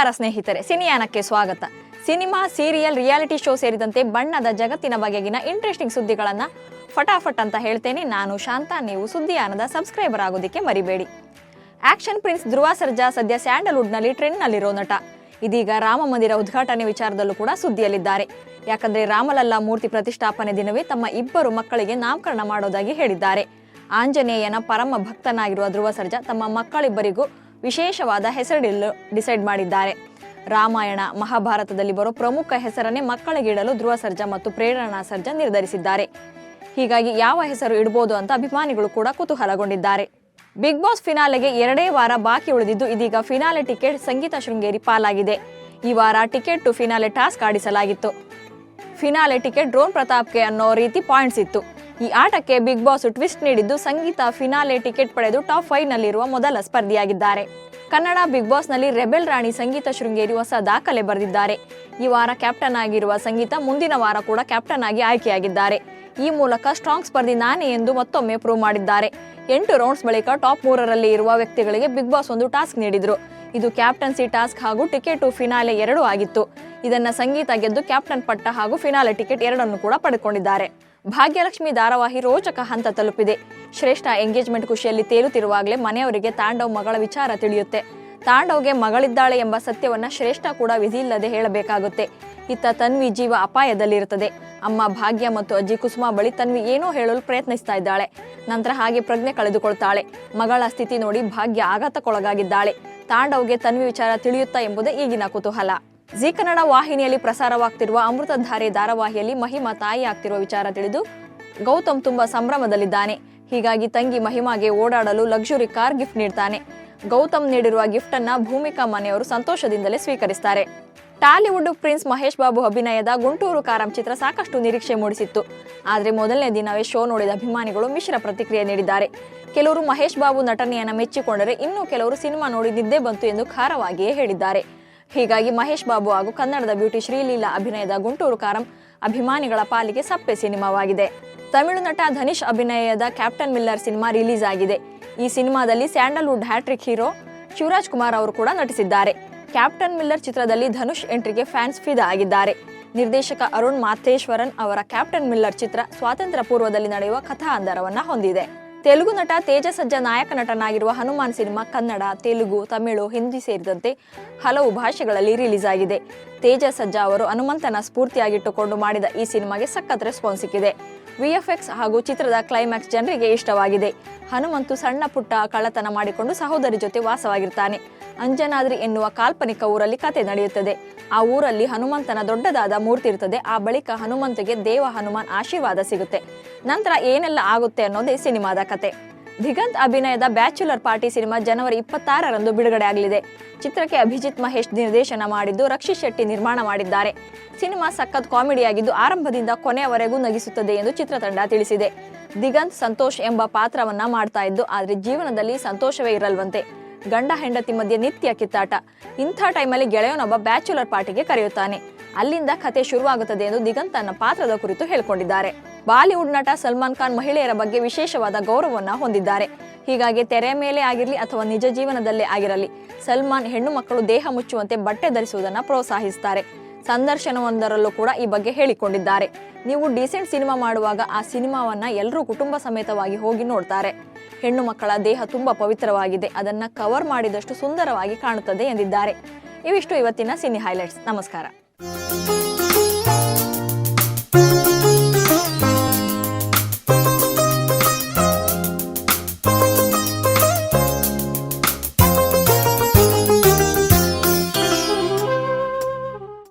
ನಮಸ್ಕಾರ ಸ್ನೇಹಿತರೆ, ಸಿನಿಯಾನಕ್ಕೆ ಸ್ವಾಗತ. ಸಿನಿಮಾ, ಸೀರಿಯಲ್, ರಿಯಾಲಿಟಿ ಶೋ ಸೇರಿದಂತೆ ಬಣ್ಣದ ಜಗತ್ತಿನ ಬಗೆಗಿನ ಇಂಟ್ರೆಸ್ಟಿಂಗ್ ಸುದ್ದಿಗಳನ್ನು ಫಟಾಫಟ್ ಅಂತ ಹೇಳ್ತೇನೆ. ನಾನು ಶಾಂತಾ, ನೀವು ಸುದ್ದಿಯಾನದ ಸಬ್ಸ್ಕ್ರೈಬರ್ ಆಗೋದಿಕ್ಕೆ ಮರಿಬೇಡಿ. ಆಕ್ಷನ್ ಪ್ರಿನ್ಸ್ ಧ್ರುವ ಸರ್ಜಾ ಸದ್ಯ ಸ್ಯಾಂಡಲ್ವುಡ್ನಲ್ಲಿ ಟ್ರೆಂಡ್ನಲ್ಲಿರೋ ನಟ. ಇದೀಗ ರಾಮ ಮಂದಿರ ಉದ್ಘಾಟನೆ ವಿಚಾರದಲ್ಲೂ ಕೂಡ ಸುದ್ದಿಯಲ್ಲಿದ್ದಾರೆ. ಯಾಕಂದ್ರೆ ರಾಮಲಲ್ಲಾ ಮೂರ್ತಿ ಪ್ರತಿಷ್ಠಾಪನೆ ದಿನವೇ ತಮ್ಮ ಇಬ್ಬರು ಮಕ್ಕಳಿಗೆ ನಾಮಕರಣ ಮಾಡೋದಾಗಿ ಹೇಳಿದ್ದಾರೆ. ಆಂಜನೇಯನ ಪರಮ ಭಕ್ತನಾಗಿರುವ ಧ್ರುವ ಸರ್ಜಾ ತಮ್ಮ ಮಕ್ಕಳಿಬ್ಬರಿಗೂ ವಿಶೇಷವಾದ ಹೆಸರಿಡಲು, ಡಿಸೈಡ್ ಮಾಡಿದ್ದಾರೆ. ರಾಮಾಯಣ, ಮಹಾಭಾರತದಲ್ಲಿ ಬರೋ ಪ್ರಮುಖ ಹೆಸರನ್ನೇ ಮಕ್ಕಳಿಗಿಡಲು ಧ್ರುವ ಸರ್ಜಾ ಮತ್ತು ಪ್ರೇರಣಾ ಸರ್ಜಾ ನಿರ್ಧರಿಸಿದ್ದಾರೆ. ಹೀಗಾಗಿ ಯಾವ ಹೆಸರು ಇಡಬಹುದು ಅಂತ ಅಭಿಮಾನಿಗಳು ಕೂಡ ಕುತೂಹಲಗೊಂಡಿದ್ದಾರೆ. ಬಿಗ್ ಬಾಸ್ ಫಿನಾಲೆಗೆ ಎರಡೇ ವಾರ ಬಾಕಿ ಉಳಿದಿದ್ದು ಇದೀಗ ಫಿನಾಲೆ ಟಿಕೆಟ್ ಸಂಗೀತ ಶೃಂಗೇರಿ ಪಾಲಾಗಿದೆ. ಈ ವಾರ ಟಿಕೆಟ್ ಟು ಫಿನಾಲೆ ಟಾಸ್ಕ್ ಆಡಿಸಲಾಗಿತ್ತು. ಫಿನಾಲೆ ಟಿಕೆಟ್ ಡ್ರೋನ್ ಪ್ರತಾಪ್ಗೆ ಅನ್ನೋ ರೀತಿ ಪಾಯಿಂಟ್ಸ್ ಇತ್ತು. ಈ ಆಟಕ್ಕೆ ಬಿಗ್ ಬಾಸ್ ಟ್ವಿಸ್ಟ್ ನೀಡಿದ್ದು ಸಂಗೀತ ಫಿನಾಲೆ ಟಿಕೆಟ್ ಪಡೆದು ಟಾಪ್ ಫೈವ್ ನಲ್ಲಿರುವ ಮೊದಲ ಸ್ಪರ್ಧಿಯಾಗಿದ್ದಾರೆ. ಕನ್ನಡ ಬಿಗ್ ಬಾಸ್ನಲ್ಲಿ ರೆಬೆಲ್ ರಾಣಿ ಸಂಗೀತ ಶೃಂಗೇರಿ ಹೊಸ ದಾಖಲೆ ಬರೆದಿದ್ದಾರೆ. ಈ ವಾರ ಕ್ಯಾಪ್ಟನ್ ಆಗಿರುವ ಸಂಗೀತ ಮುಂದಿನ ವಾರ ಕೂಡ ಕ್ಯಾಪ್ಟನ್ ಆಗಿ ಆಯ್ಕೆಯಾಗಿದ್ದಾರೆ. ಈ ಮೂಲಕ ಸ್ಟ್ರಾಂಗ್ ಸ್ಪರ್ಧಿ ನಾನೇ ಎಂದು ಮತ್ತೊಮ್ಮೆ ಪ್ರೂವ್ ಮಾಡಿದ್ದಾರೆ. ಎಂಟು ರೌಂಡ್ಸ್ ಬಳಿಕ ಟಾಪ್ ಮೂರರಲ್ಲಿ ಇರುವ ವ್ಯಕ್ತಿಗಳಿಗೆ ಬಿಗ್ ಬಾಸ್ ಒಂದು ಟಾಸ್ಕ್ ನೀಡಿದ್ರು. ಇದು ಕ್ಯಾಪ್ಟನ್ಸಿ ಟಾಸ್ಕ್ ಹಾಗೂ ಟಿಕೆಟ್ ಫಿನಾಲೆ ಎರಡೂ ಆಗಿತ್ತು. ಇದನ್ನ ಸಂಗೀತ ಗೆದ್ದು ಕ್ಯಾಪ್ಟನ್ ಪಟ್ಟ ಹಾಗೂ ಫಿನಾಲೆ ಟಿಕೆಟ್ ಎರಡನ್ನು ಕೂಡ ಪಡೆದುಕೊಂಡಿದ್ದಾರೆ. ಭಾಗ್ಯಲಕ್ಷ್ಮಿ ಧಾರಾವಾಹಿ ರೋಚಕ ಹಂತ ತಲುಪಿದೆ. ಶ್ರೇಷ್ಠ ಎಂಗೇಜ್ಮೆಂಟ್ ಖುಷಿಯಲ್ಲಿ ತೇಲುತ್ತಿರುವಾಗಲೇ ಮನೆಯವರಿಗೆ ತಾಂಡವ್ ಮಗಳ ವಿಚಾರ ತಿಳಿಯುತ್ತೆ. ತಾಂಡವ್ಗೆ ಮಗಳಿದ್ದಾಳೆ ಎಂಬ ಸತ್ಯವನ್ನ ಶ್ರೇಷ್ಠ ಕೂಡ ವಿಧಿಯಿಲ್ಲದೆ ಹೇಳಬೇಕಾಗುತ್ತೆ. ಇತ್ತ ತನ್ವಿ ಜೀವ ಅಪಾಯದಲ್ಲಿರುತ್ತದೆ. ಅಮ್ಮ ಭಾಗ್ಯ ಮತ್ತು ಅಜ್ಜಿ ಕುಸುಮ ಬಳಿ ತನ್ವಿ ಏನೋ ಹೇಳಲು ಪ್ರಯತ್ನಿಸ್ತಾ ಇದ್ದಾಳೆ. ನಂತರ ಹಾಗೆ ಪ್ರಜ್ಞೆ ಕಳೆದುಕೊಳ್ತಾಳೆ. ಮಗಳ ಸ್ಥಿತಿ ನೋಡಿ ಭಾಗ್ಯ ಆಘಾತಕ್ಕೊಳಗಾಗಿದ್ದಾಳೆ. ತಾಂಡವ್ಗೆ ತನ್ವಿ ವಿಚಾರ ತಿಳಿಯುತ್ತಾ ಎಂಬುದೇ ಈಗಿನ ಕುತೂಹಲ. ಜಿ ಕನ್ನಡ ವಾಹಿನಿಯಲ್ಲಿ ಪ್ರಸಾರವಾಗ್ತಿರುವ ಅಮೃತಧಾರೆ ಧಾರಾವಾಹಿಯಲ್ಲಿ ಮಹಿಮಾ ತಾಯಿ ಆಗ್ತಿರುವ ವಿಚಾರ ತಿಳಿದು ಗೌತಮ್ ತುಂಬಾ ಸಂಭ್ರಮದಲ್ಲಿದ್ದಾನೆ. ಹೀಗಾಗಿ ತಂಗಿ ಮಹಿಮಾಗೆ ಓಡಾಡಲು ಲಕ್ಸುರಿ ಕಾರ್ ಗಿಫ್ಟ್ ನೀಡ್ತಾನೆ. ಗೌತಮ್ ನೀಡಿರುವ ಗಿಫ್ಟ್ ಅನ್ನ ಭೂಮಿಕಾ ಮನೆಯವರು ಸಂತೋಷದಿಂದಲೇ ಸ್ವೀಕರಿಸ್ತಾರೆ. ಟಾಲಿವುಡ್ ಪ್ರಿನ್ಸ್ ಮಹೇಶ್ ಬಾಬು ಅಭಿನಯದ ಗುಂಟೂರು ಕಾರಂ ಚಿತ್ರ ಸಾಕಷ್ಟು ನಿರೀಕ್ಷೆ ಮೂಡಿಸಿತ್ತು. ಆದರೆ ಮೊದಲನೇ ದಿನವೇ ಶೋ ನೋಡಿದ ಅಭಿಮಾನಿಗಳು ಮಿಶ್ರ ಪ್ರತಿಕ್ರಿಯೆ ನೀಡಿದ್ದಾರೆ. ಕೆಲವರು ಮಹೇಶ್ ಬಾಬು ನಟನೆಯನ್ನು ಮೆಚ್ಚಿಕೊಂಡರೆ ಇನ್ನೂ ಕೆಲವರು ಸಿನಿಮಾ ನೋಡಿ ನಿದ್ದೆ ಬಂತು ಎಂದು ಖಾರವಾಗಿಯೇ ಹೇಳಿದ್ದಾರೆ. ಹೀಗಾಗಿ ಮಹೇಶ್ ಬಾಬು ಹಾಗೂ ಕನ್ನಡದ ಬ್ಯೂಟಿ ಶ್ರೀಲೀಲಾ ಅಭಿನಯದ ಗುಂಟೂರು ಕಾರಂ ಅಭಿಮಾನಿಗಳ ಪಾಲಿಗೆ ಸಪ್ಪೆ ಸಿನಿಮಾವಾಗಿದೆ. ತಮಿಳು ನಟ ಧನಿಶ್ ಅಭಿನಯದ ಕ್ಯಾಪ್ಟನ್ ಮಿಲ್ಲರ್ ಸಿನಿಮಾ ರಿಲೀಸ್ ಆಗಿದೆ. ಈ ಸಿನಿಮಾದಲ್ಲಿ Sandalwood hattrick hero Shivaraj Kumar ಅವರು ಕೂಡ ನಟಿಸಿದ್ದಾರೆ. ಕ್ಯಾಪ್ಟನ್ ಮಿಲ್ಲರ್ ಚಿತ್ರದಲ್ಲಿ ಧನುಷ್ ಎಂಟ್ರಿಗೆ ಫ್ಯಾನ್ಸ್ ಫಿದಾ ಆಗಿದ್ದಾರೆ. ನಿರ್ದೇಶಕ ಅರುಣ್ ಮಾಥೇಶ್ವರನ್ ಅವರ ಕ್ಯಾಪ್ಟನ್ ಮಿಲ್ಲರ್ ಚಿತ್ರ ಸ್ವಾತಂತ್ರ್ಯ ಪೂರ್ವದಲ್ಲಿ ನಡೆಯುವ ಕಥಾ ಆಧಾರವನ್ನು ಹೊಂದಿದೆ. ತೆಲುಗು ನಟ ತೇಜಸಜ್ಜ ನಾಯಕ ನಟನಾಗಿರುವ ಹನುಮಾನ್ ಸಿನಿಮಾ ಕನ್ನಡ, ತೆಲುಗು, ತಮಿಳು, ಹಿಂದಿ ಸೇರಿದಂತೆ ಹಲವು ಭಾಷೆಗಳಲ್ಲಿ ರಿಲೀಸ್ ಆಗಿದೆ. ತೇಜಸಜ್ಜ ಅವರು ಹನುಮಂತನ ಸ್ಫೂರ್ತಿಯಾಗಿಟ್ಟುಕೊಂಡು ಮಾಡಿದ ಈ ಸಿನಿಮಾಗೆ ಸಖತ್ ರೆಸ್ಪಾನ್ಸ್ ಸಿಕ್ಕಿದೆ. ವಿಎಫ್ಎಕ್ಸ್ ಹಾಗೂ ಚಿತ್ರದ ಕ್ಲೈಮ್ಯಾಕ್ಸ್ ಜನರಿಗೆ ಇಷ್ಟವಾಗಿದೆ. ಹನುಮಂತು ಸಣ್ಣ ಪುಟ್ಟ ಕಳ್ಳತನ ಮಾಡಿಕೊಂಡು ಸಹೋದರಿ ಜೊತೆ ವಾಸವಾಗಿರ್ತಾನೆ. ಅಂಜನಾದ್ರಿ ಎನ್ನುವ ಕಾಲ್ಪನಿಕ ಊರಲ್ಲಿ ಕತೆ ನಡೆಯುತ್ತದೆ. ಆ ಊರಲ್ಲಿ ಹನುಮಂತನ ದೊಡ್ಡದಾದ ಮೂರ್ತಿ ಇರ್ತದೆ. ಆ ಬಳಿಕ ಹನುಮಂತಿಗೆ ದೇವ ಹನುಮಾನ್ ಆಶೀರ್ವಾದ ಸಿಗುತ್ತೆ. ನಂತರ ಏನೆಲ್ಲ ಆಗುತ್ತೆ ಅನ್ನೋದೇ ಸಿನಿಮಾದ ಕತೆ. ದಿಗಂತ್ ಅಭಿನಯದ ಬ್ಯಾಚುಲರ್ ಪಾರ್ಟಿ ಸಿನಿಮಾ ಜನವರಿ ಇಪ್ಪತ್ತಾರರಂದು ಬಿಡುಗಡೆ ಆಗಲಿದೆ. ಚಿತ್ರಕ್ಕೆ ಅಭಿಜಿತ್ ಮಹೇಶ್ ನಿರ್ದೇಶನ ಮಾಡಿದ್ದು ರಕ್ಷಿತ್ ಶೆಟ್ಟಿ ನಿರ್ಮಾಣ ಮಾಡಿದ್ದಾರೆ. ಸಿನಿಮಾ ಸಖತ್ ಕಾಮಿಡಿಯಾಗಿದ್ದು ಆರಂಭದಿಂದ ಕೊನೆಯವರೆಗೂ ನಗಿಸುತ್ತದೆ ಎಂದು ಚಿತ್ರತಂಡ ತಿಳಿಸಿದೆ. ದಿಗಂತ್, ಸಂತೋಷ್ ಎಂಬ ಪಾತ್ರವನ್ನ ಮಾಡ್ತಾ ಇದ್ದು, ಆದರೆ ಜೀವನದಲ್ಲಿ ಸಂತೋಷವೇ ಇರಲ್ವಂತೆ. ಗಂಡ ಹೆಂಡತಿ ಮಧ್ಯೆ ನಿತ್ಯ ಕಿತ್ತಾಟ. ಇಂಥ ಟೈಮಲ್ಲಿ ಗೆಳೆಯನೊಬ್ಬ ಬ್ಯಾಚುಲರ್ ಪಾರ್ಟಿಗೆ ಕರೆಯುತ್ತಾನೆ. ಅಲ್ಲಿಂದ ಕತೆ ಶುರುವಾಗುತ್ತದೆ ಎಂದು ದಿಗಂತ್ ತನ್ನ ಪಾತ್ರದ ಕುರಿತು ಹೇಳಿಕೊಂಡಿದ್ದಾರೆ. ಬಾಲಿವುಡ್ ನಟ ಸಲ್ಮಾನ್ ಖಾನ್ ಮಹಿಳೆಯರ ಬಗ್ಗೆ ವಿಶೇಷವಾದ ಗೌರವವನ್ನು ಹೊಂದಿದ್ದಾರೆ. ಹೀಗಾಗಿ ತೆರೆ ಮೇಲೆ ಆಗಿರಲಿ ಅಥವಾ ನಿಜ ಜೀವನದಲ್ಲೇ ಆಗಿರಲಿ, ಸಲ್ಮಾನ್ ಹೆಣ್ಣು ಮಕ್ಕಳು ದೇಹ ಮುಚ್ಚುವಂತೆ ಬಟ್ಟೆ ಧರಿಸುವುದನ್ನು ಪ್ರೋತ್ಸಾಹಿಸುತ್ತಾರೆ ಸಂದರ್ಶನವೊಂದರಲ್ಲೂ ಕೂಡ ಈ ಬಗ್ಗೆ ಹೇಳಿಕೊಂಡಿದ್ದಾರೆ. ನೀವು ಡಿಸೆಂಟ್ ಸಿನಿಮಾ ಮಾಡುವಾಗ ಆ ಸಿನಿಮಾವನ್ನ ಎಲ್ಲರೂ ಕುಟುಂಬ ಸಮೇತವಾಗಿ ಹೋಗಿ ನೋಡ್ತಾರೆ. ಹೆಣ್ಣು ಮಕ್ಕಳ ದೇಹ ತುಂಬಾ ಪವಿತ್ರವಾಗಿದೆ. ಅದನ್ನ ಕವರ್ ಮಾಡಿದಷ್ಟು ಸುಂದರವಾಗಿ ಕಾಣುತ್ತದೆ ಎಂದಿದ್ದಾರೆ. ಇವಿಷ್ಟು ಇವತ್ತಿನ ಸಿನಿ ಹೈಲೈಟ್ಸ್ ನಮಸ್ಕಾರ.